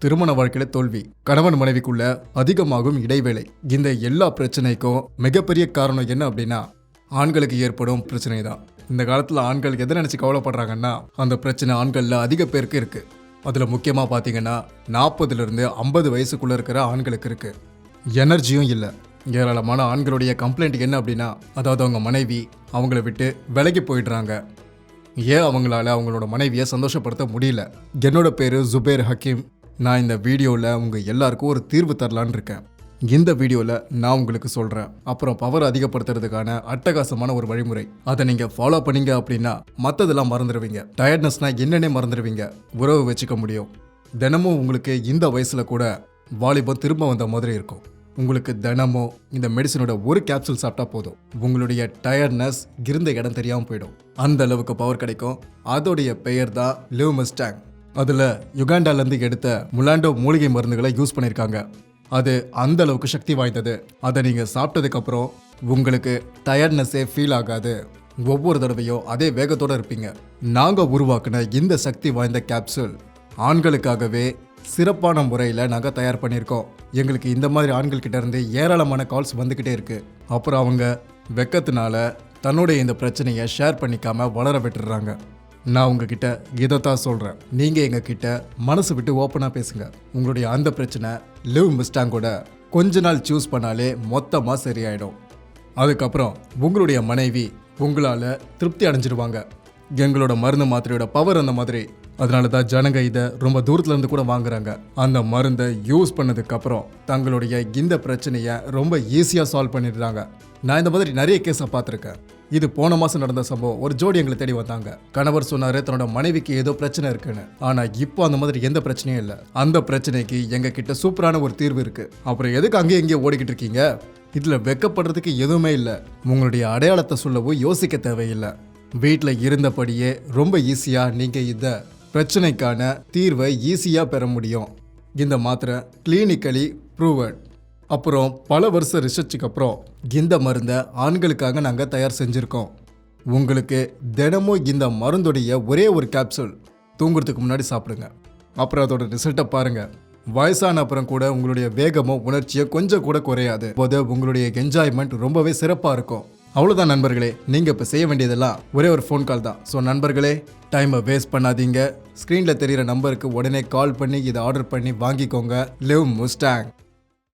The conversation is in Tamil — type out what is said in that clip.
திருமண வாழ்க்கையில தோல்வி. கணவன் மனைவிக்குள்ள அதிகமாகும் இடைவேளை. இந்த எல்லா பிரச்சனைக்கும் மிகப்பெரிய காரணம் என்ன அப்படின்னா ஆண்களுக்கு ஏற்படும் பிரச்சனை தான் இந்த காலத்துல ஆண்கள் எதை நினைச்சு கவலைப்படுறாங்கன்னா அந்த பிரச்சனை ஆண்கள்ல அதிக பேருக்கு இருக்கு. அதுல முக்கியமா பாத்தீங்கன்னா நாற்பதுல இருந்து ஐம்பது வயசுக்குள்ள இருக்கிற ஆண்களுக்கு இருக்கு. எனர்ஜியும் இல்லை. ஏராளமான ஆண்களுடைய கம்ப்ளைண்ட் என்ன அப்படின்னா அதாவது அவங்க மனைவி அவங்கள விட்டு விலகி போயிடுறாங்க. ஏன் அவங்களால அவங்களோட மனைவியை சந்தோஷப்படுத்த முடியல? என்னோட பேர் ஜுபேர் ஹக்கீம். நான் இந்த வீடியோவில் உங்கள் எல்லாருக்கும் ஒரு தீர்வு தரலான்னு இருக்கேன். இந்த வீடியோவில் நான் உங்களுக்கு சொல்கிறேன் அப்புறம் பவர் அதிகப்படுத்துறதுக்கான அட்டகாசமான ஒரு வழிமுறை. அதை நீங்கள் ஃபாலோ பண்ணீங்க அப்படின்னா மற்றதெல்லாம் மறந்துடுவீங்க டயர்ட்னஸ்னால் என்னென்னே மறந்துடுவீங்க உறவு வச்சுக்க முடியும். தினமும் உங்களுக்கு இந்த வயசில் கூட வாலிபம் திரும்ப வந்த மாதிரி இருக்கும். உங்களுக்கு தினமும் இந்த மெடிசனோட ஒரு கேப்சூல் சாப்பிட்டா போதும். உங்களுடைய டயர்ட்னஸ் இருந்த இடம் தெரியாமல் போயிடும். அந்த அளவுக்கு பவர் கிடைக்கும். அதோடைய பெயர் தான் லிவ் மஸ்டாங் அதில் யுகாண்டாலேருந்து எடுத்த முலாண்டோ மூலிகை மருந்துகளை யூஸ் பண்ணியிருக்காங்க அது அந்த அளவுக்கு சக்தி வாய்ந்தது. அதை நீங்கள் சாப்பிட்டதுக்கப்புறம் உங்களுக்கு டயர்ட்னஸ்ஸே ஃபீல் ஆகாது. ஒவ்வொரு தடவையும் அதே வேகத்தோடு இருப்பீங்க. நாங்கள் உருவாக்கின இந்த சக்தி வாய்ந்த கேப்சூல் ஆண்களுக்காகவே சிறப்பான முறையில் நாங்கள் தயார் பண்ணியிருக்கோம். எங்களுக்கு இந்த மாதிரி ஆண்கள்கிட்ட இருந்து ஏராளமான கால்ஸ் வந்துக்கிட்டே இருக்குது அப்புறம் அவங்க வெக்கத்தினால தன்னுடைய இந்த பிரச்சனையை ஷேர் பண்ணிக்காமல் வளர விட்டுடுறாங்க நான் உங்ககிட்ட தான் சொல்கிறேன் நீங்கள் எங்ககிட்ட மனசு விட்டு ஓப்பனாக பேசுங்க. உங்களுடைய அந்த பிரச்சனை லிவ் மிஸ்டாங்கோட கொஞ்ச நாள் சூஸ் பண்ணாலே மொத்தமாக சரியாயிடும். அதுக்கப்புறம் உங்களுடைய மனைவி உங்களால் திருப்தி அடைஞ்சிடுவாங்க எங்களோட மருந்து மாத்திரையோட பவர் அந்த மாதிரி. அதனால தான் ஜனங்க இதை ரொம்ப தூரத்துலேருந்து கூட வாங்குறாங்க. அந்த மருந்தை யூஸ் பண்ணதுக்கப்புறம் தங்களுடைய இந்த பிரச்சனையை ரொம்ப ஈஸியாக சால்வ் பண்ணிடுறாங்க. நான் இந்த மாதிரி நிறைய கேஸை பார்த்துருக்கேன். இது போன மாசம் நடந்த சம்பவம். ஒரு ஜோடி எங்களை தேடி வந்தாங்க. கணவர் சொன்னாரு தன்னோட மனைவிக்கு ஏதோ பிரச்சனை இருக்குன்னு. ஆனா இப்போ அந்த மாதிரி எந்த பிரச்சனையும் இல்லை. அந்த பிரச்சனைக்கு எங்க கிட்ட சூப்பரான ஒரு தீர்வு இருக்கு. அப்புறம் எதுக்கு அங்கேயும் இங்கேயும் ஓடிக்கிட்டு இருக்கீங்க? இதுல வெக்கப்படுறதுக்கு எதுவுமே இல்லை. உங்களுடைய அடையாளத்தை சொல்லவும் யோசிக்க தேவையில்லை. வீட்டில் இருந்தபடியே ரொம்ப ஈஸியாக நீங்கள் இந்த பிரச்சனைக்கான தீர்வை ஈஸியாக பெற முடியும். இந்த மாத்திரை கிளினிக்கலி ப்ரூவட் அப்புறம் பல வருஷ ரிசர்ச்சுக்கு அப்புறம் இந்த மருந்தை ஆண்களுக்காக நாங்கள் தயார் செஞ்சுருக்கோம். உங்களுக்கு தினமும் இந்த மருந்துடைய ஒரே ஒரு கேப்சூல் தூங்குறதுக்கு முன்னாடி சாப்பிடுங்க. அப்புறம் அதோட ரிசல்ட்டை பாருங்கள் வயசான அப்புறம் கூட உங்களுடைய வேகமும் உணர்ச்சியும் கொஞ்சம் கூட குறையாது. போது உங்களுடைய என்ஜாய்மெண்ட் ரொம்பவே சிறப்பாக இருக்கும். அவ்வளோதான் நண்பர்களே நீங்கள் இப்போ செய்ய வேண்டியதெல்லாம் ஒரே ஒரு ஃபோன் கால் தான். ஸோ நண்பர்களே டைமை வேஸ்ட் பண்ணாதீங்க. ஸ்க்ரீனில் தெரிகிற நம்பருக்கு உடனே கால் பண்ணி இதை ஆர்டர் பண்ணி வாங்கிக்கோங்க. Live Mustang